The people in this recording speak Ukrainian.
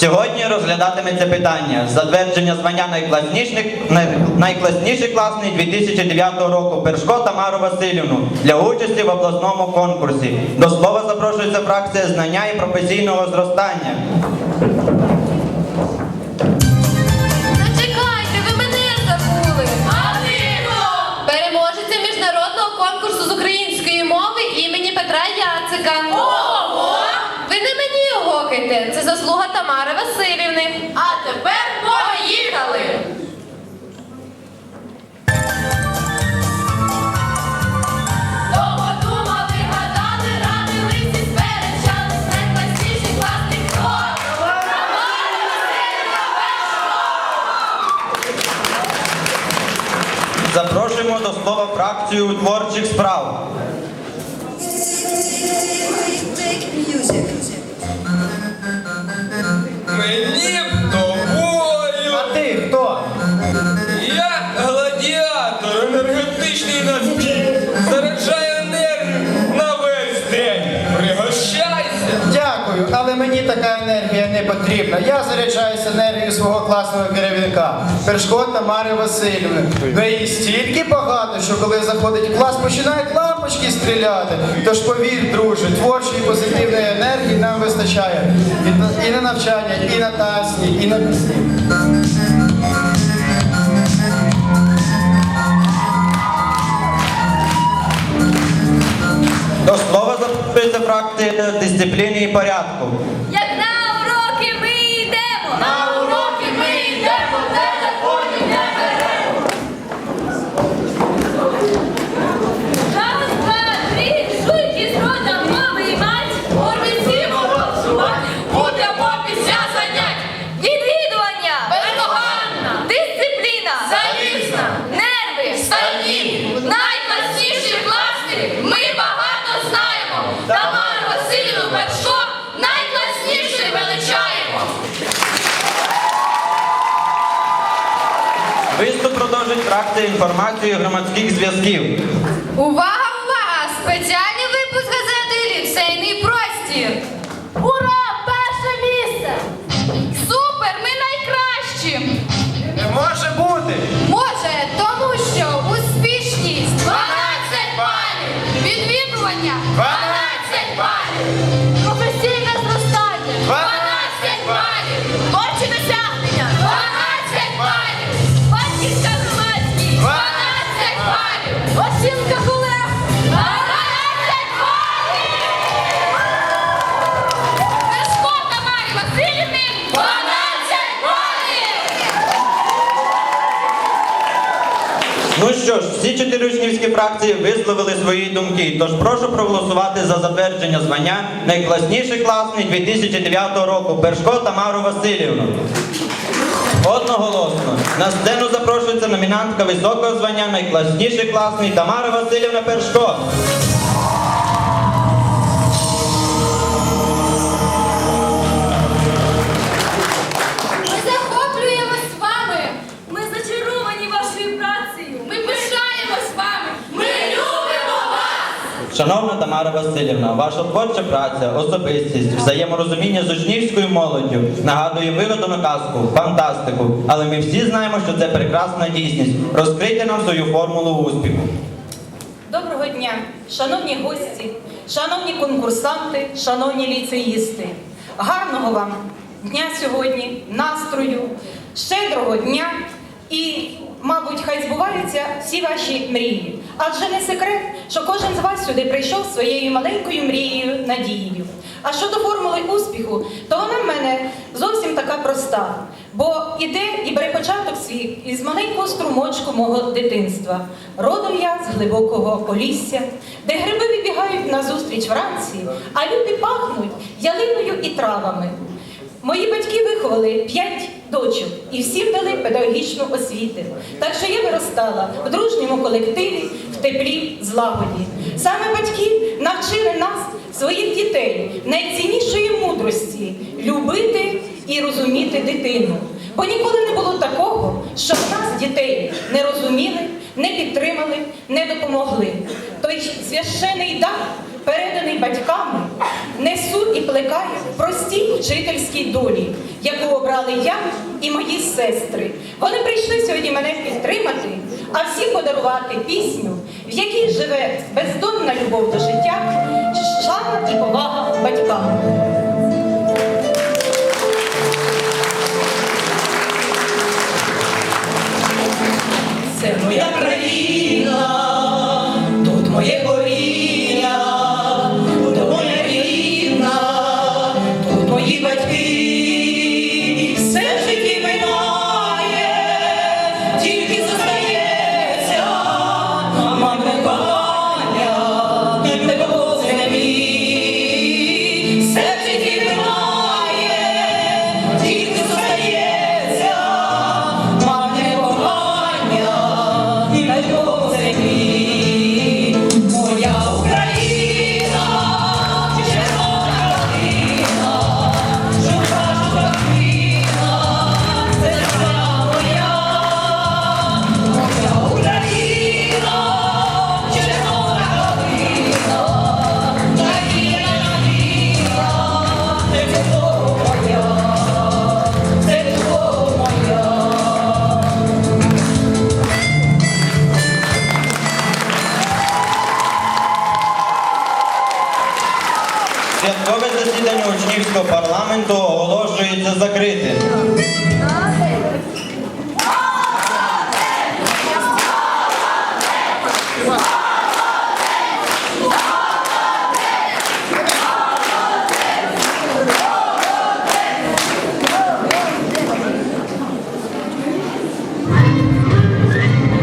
Сьогодні розглядатиметься питання затвердження звання найкласніших, най- найкласніший класний 2009 року Першко Тамару Васильівну для участі в обласному конкурсі. До слова запрошується фракція знання і професійного зростання. Зачекайте, ви мене забули. Переможеця міжнародного конкурсу з української мови імені Петра Яцика. Ого! Ви не мені гокайте, це заслуга Тамари Васильівни. А тепер поїхали! Запрошуємо до слова фракцію творчих справ. Мені б тобою. А ти хто? Я гладіатор, енергетичний напій. Заряджаю енергію на весь день. Пригощайся. Дякую, але мені така енергія не потрібна. Я заряджаюся енергією свого класного керівника Першко Тамари Васильівни. В неї стільки багато, що коли заходить в клас, починають лампочки стріляти. Тож повір, друже, творчої позитивної вистачає і на, і на навчання, і на танці, і на пісні. До слова запрошується фракції дисципліни і порядку. Виступ продовжить фракція інформації громадських зв'язків. Увага, увага! Спеціальний випуск газети Ліцейний простір. Всі чотири учнівські фракції висловили свої думки. Тож прошу проголосувати за затвердження звання найкласніший класний 2009 року Першко Тамару Васильівну. Одноголосно. На сцену запрошується номінантка високого звання найкласніший класний Тамара Васильівна Першко. Шановна Тамара Васильівна, ваша творча праця, особистість, взаєморозуміння з учнівською молоддю нагадує вигадану казку, фантастику. Але ми всі знаємо, що це прекрасна дійсність. Розкрийте нам свою формулу успіху. Доброго дня, шановні гості, шановні конкурсанти, шановні ліцеїсти. Гарного вам дня сьогодні, настрою, щедрого дня і, мабуть, хай збуваються всі ваші мрії. Адже не секрет, що кожен з вас сюди прийшов своєю маленькою мрією, надією. А щодо формули успіху, то вона в мене зовсім така проста. Бо іде і бере початок свій із маленького струмочку мого дитинства. Родом я з глибокого полісся, де гриби вибігають назустріч вранці, а люди пахнуть ялиною і травами. Мої батьки виховали п'ять дочок і всі вдали педагогічну освіту. Так що я виростала в дружньому колективі, в теплі, злагоді. Саме батьки навчили нас, своїх дітей, найціннішої мудрості любити і розуміти дитину. Бо ніколи не було такого, щоб нас, дітей, не розуміли, не підтримали, не допомогли. Той священий дар, переданий батьками, несу і плекаю простій вчительській долі. яку обрали я і мої сестри. Вони прийшли сьогодні мене підтримати, а всім подарувати пісню, в якій живе бездонна любов до життя, шана і повага батькам. Це моя країна, Святкове засідання учнівського парламенту оголошується закритим.